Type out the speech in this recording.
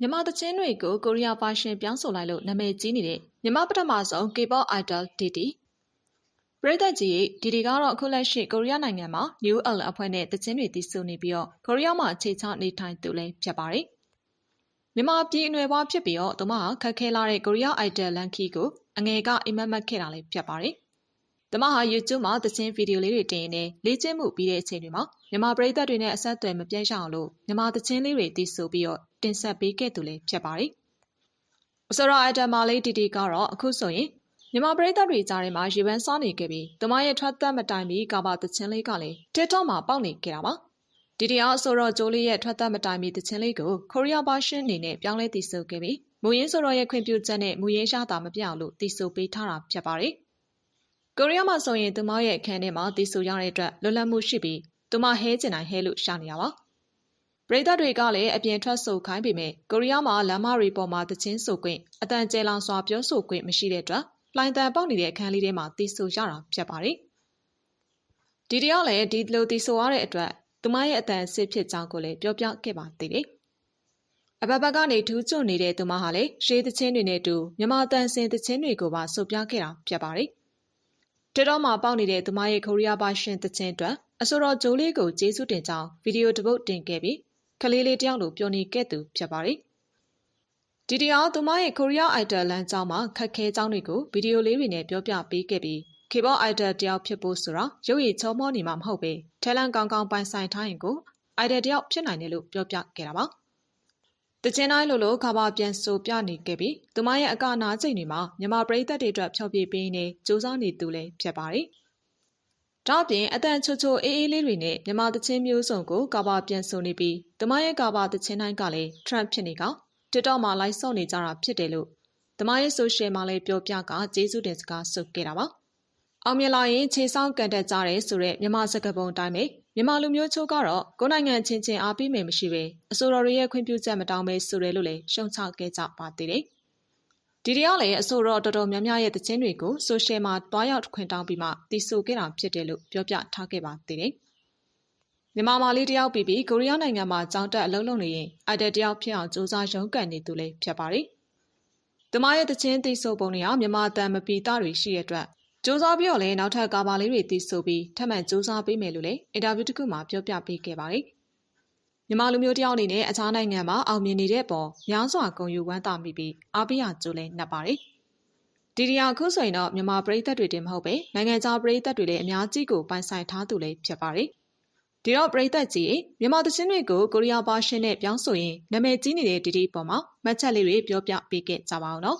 မြန်မာသချင်းတွေကိုကိုရီးယားဘာရှင်ပြောင်းဆိုလိုက်လို့နာမည်ကြီးနေတဲ့မြန်မာပထမဆုံး K-pop idol Didi ပရိသတ်ကြီးဒီဒီကတော့အခုလက်ရှိကိုရီးယားနိုင်ငံမှာ New L အဖွဲ့နဲ့သချင်းတွေတည်ဆူနေပြီးတော့ကိုရီးယားမှာအခြေချနေထိုင်သူလည်းဖြစ်ပါတယ်မြန်မာပြည်အနွယ်ဘွားဖြစ်ပြီးတော့သူမဟာခက်ခဲလာတဲ့ကိုရီးယား idol လန်ခီကိုအငယ်ကအိမ်မက်မက်ခဲ့တာလည်းဖြစ်ပါတယ် တမဟာ YouTube မှာသချင်းဗီဒီယိုလေးတွေတင်ရင်းနဲ့လေ့ကျင့်မှုပြီးတဲ့အချိန်တွေမှာမြန်မာပရိသတ်တွေနဲ့အဆက်အသွယ်မပြတ်ရအောင်လို့မြန်မာသချင်းလေးတွေတည်ဆူပြီးတော့တင်ဆက်ပေးခဲ့သူလည်းဖြစ်ပါတယ်။အစောရအတမလေးတီတီကတော့အခုဆိုရင်မြန်မာပရိသတ်တွေကြားထဲမှာရေပန်းစားနေခဲ့ပြီးတမရဲ့ထွက်သက်မတိုင်မီကာဘာသချင်းလေးကလည်း TikTok မှာပေါက်နေခဲ့တာပါ။ဒီတရားအစောရကျိုးလေးရဲ့ထွက်သက်မတိုင်မီသချင်းလေးကိုကိုရီးယားဘာရှင်းအနေနဲ့ပြောင်းလဲတည်ဆူခဲ့ပြီးမူရင်းဆိုတော့ရဲ့ခွင့်ပြုချက်နဲ့မူရင်းရှားတာမပြောင်းလို့တည်ဆူပေးထားတာဖြစ်ပါတယ်။ ကိုရီးယားမှာဆိုရင်သူမရဲ့အခန်းထဲမှာတည်ဆူရတဲ့အတွက်လွတ်လပ်မှုရှိပြီးသူမဟဲကျင်နိုင်ဟဲလို့ရှာနေရပါပရိသတ်တွေကလည်းအပြင်ထွက်ဆိုခိုင်းပေမဲ့ကိုရီးယားမှာလမ်းမတွေပေါ်မှာတချင်းဆိုခွင့်အတန်ကျဲလောင်စွာပြောဆိုခွင့်မရှိတဲ့အတွက်လိုင်တန်ပေါက်နေတဲ့အခန်းလေးထဲမှာတီးဆိုရတာဖြစ်ပါတယ်ဒီတယောက်လည်းဒီလိုတီးဆိုရတဲ့အတွက်သူမရဲ့အတန်စစ်ဖြစ်ကြောင်းကိုလည်းပြောပြခဲ့ပါသေးတယ်အဘဘကနေထူးချွတ်နေတဲ့သူမဟာလည်းရှေးသချင်းတွေနဲ့တူမြမတန်စင်သချင်းတွေကိုပါဆိုပြခဲ့တာဖြစ်ပါတယ် တတော်မှာပေါက်နေတဲ့သူမရဲ့ကိုရီးယားဘာရှင်သချင်းအတွက်အဆိုတော်ဂျိုးလေးကိုကျေးဇူးတင်ကြောင်းဗီဒီယိုတစ်ပုဒ်တင်ခဲ့ပြီးကလေးလေးတယောက်လိုပြောနေခဲ့သူဖြစ်ပါတယ်။ဒီတရားသူမရဲ့ကိုရီးယားအိုက်ဒယ်လန်ကျောင်းမှာခက်ခဲကြောင်းတွေကိုဗီဒီယိုလေးတွေနဲ့ပြောပြပေးခဲ့ပြီးခေဘောအိုက်ဒယ်တယောက်ဖြစ်ဖို့ဆိုတာရုပ်ရည်ချောမောနေမှာမဟုတ်ပဲထဲလန်ကောင်းကောင်းပိုင်ဆိုင်ထားရင်ကိုအိုက်ဒယ်တယောက်ဖြစ်နိုင်တယ်လို့ပြောပြခဲ့တာပါ။ တချင်းတိုင်းလိုလိုခါပါပြန်ဆိုပြနေခဲ့ပြီးသူမရဲ့အကနာချိန်တွေမှာမြန်မာပရိသတ်တွေအတွက်ဖျော်ဖြေပေးနေစူးစမ်းနေသူလည်းဖြစ်ပါတယ်။ဒါအပြင်အတန်ချိုချိုအေးအေးလေးတွေနဲ့မြန်မာသချင်းမျိုးစုံကိုကာဘာပြန်ဆိုနေပြီးတမရဲ့ကာဘာသချင်းတိုင်းကလည်း trend ဖြစ်နေက TikTok မှာ live ဆော့နေကြတာဖြစ်တယ်လို့တမရဲ့ social မှာလည်းပြောပြကကျေးဇူးတင်စကားဆိုခဲ့တာပါအောင်မြင်လာရင်ခြေဆောင်ကန်တက်ကြတယ်ဆိုတဲ့မြန်မာစကားပုံအတိုင်းပဲ မြန်မာလူမျိုးချို့ကတော့ကိုနိုင်ငံချင်းချင်းအားပေးမယ်မရှိပဲအစိုးရရဲ့ခွင့်ပြုချက်မတောင်းပဲဆိုတယ်လို့လည်းရှုံချခဲ့ကြပါသေးတယ်ဒီတရားလည်းအဆိုတော့တော်တော်များများရဲ့တခြင်းတွေကိုဆိုရှယ်မှာတွားရောက်ခွင့်တောင်းပြီးမှတည်ဆိုခဲ့တာဖြစ်တယ်လို့ပြောပြထားခဲ့ပါသေးတယ်။မြန်မာမာလေးတယောက်ပြီးပြီးကိုရီးယားနိုင်ငံမှာကြောင်းတက်အလုပ်လုပ်နေရင်အိုက်ဒယ်တယောက်ဖြစ်အောင်စူးစမ်းရုန်းကန်နေသူလည်းဖြစ်ပါတယ်။တမရဲ့တခြင်းတည်ဆိုပုံတွေကမြန်မာတန်မပီတာတွေရှိတဲ့အတွက် စူးစမ်းပြီးတော့လည်းနောက်ထပ်ကာဘာလေးတွေတည်ဆိုပြီးထပ်မံစူးစမ်းပေးမယ်လို့လည်းအင်တာဗျူးတစ်ခုမှာပြောပြပေးခဲ့ပါတယ်။မြန်မာလူမျိုးတယောက်အနေနဲ့အခြားနိုင်ငံမှာအောင်မြင်နေတဲ့ပေါ်များစွာဂုဏ်ယူဝမ်းသာမိပြီးအားပေးရကြိုးလဲနှက်ပါတယ်။ဒီဒီယာခုဆိုရင်တော့မြန်မာပရိသတ်တွေတင်မဟုတ်ပဲနိုင်ငံခြားပရိသတ်တွေလည်းအများကြီးကိုပိုင်ဆိုင်ထားသူလည်းဖြစ်ပါတယ်။ဒီတော့ပရိသတ်ကြီးမြန်မာသချင်းတွေကိုကိုရီးယားဘာရှင်းနဲ့ပြောင်းဆိုရင်နာမည်ကြီးနေတဲ့ဒီဒီပေါ်မှာမှတ်ချက်လေးတွေပြောပြပေးခဲ့ကြပါအောင်နော်